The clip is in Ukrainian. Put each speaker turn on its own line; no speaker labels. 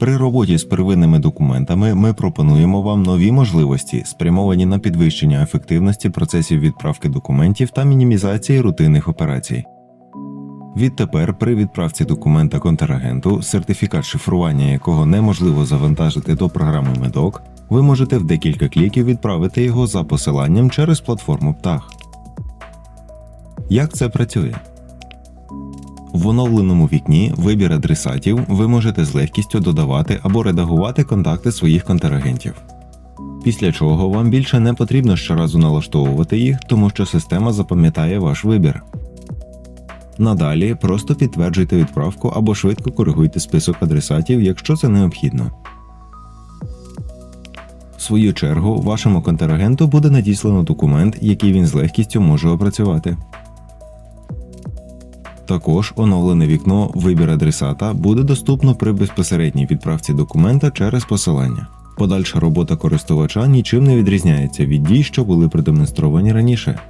При роботі з первинними документами ми пропонуємо вам нові можливості, спрямовані на підвищення ефективності процесів відправки документів та мінімізації рутинних операцій. Відтепер при відправці документа контрагенту, сертифікат шифрування якого неможливо завантажити до програми Медок, ви можете в декілька кліків відправити його за посиланням через платформу Птах. Як це працює? В оновленому вікні вибір адресатів ви можете з легкістю додавати або редагувати контакти своїх контрагентів. Після чого вам більше не потрібно щоразу налаштовувати їх, тому що система запам'ятає ваш вибір. Надалі просто підтверджуйте відправку або швидко коригуйте список адресатів, якщо це необхідно. В свою чергу, вашому контрагенту буде надіслано документ, який він з легкістю може опрацювати. Також оновлене вікно Вибір адресата буде доступно при безпосередній відправці документа через посилання. Подальша робота користувача нічим не відрізняється від дій, що були продемонстровані раніше.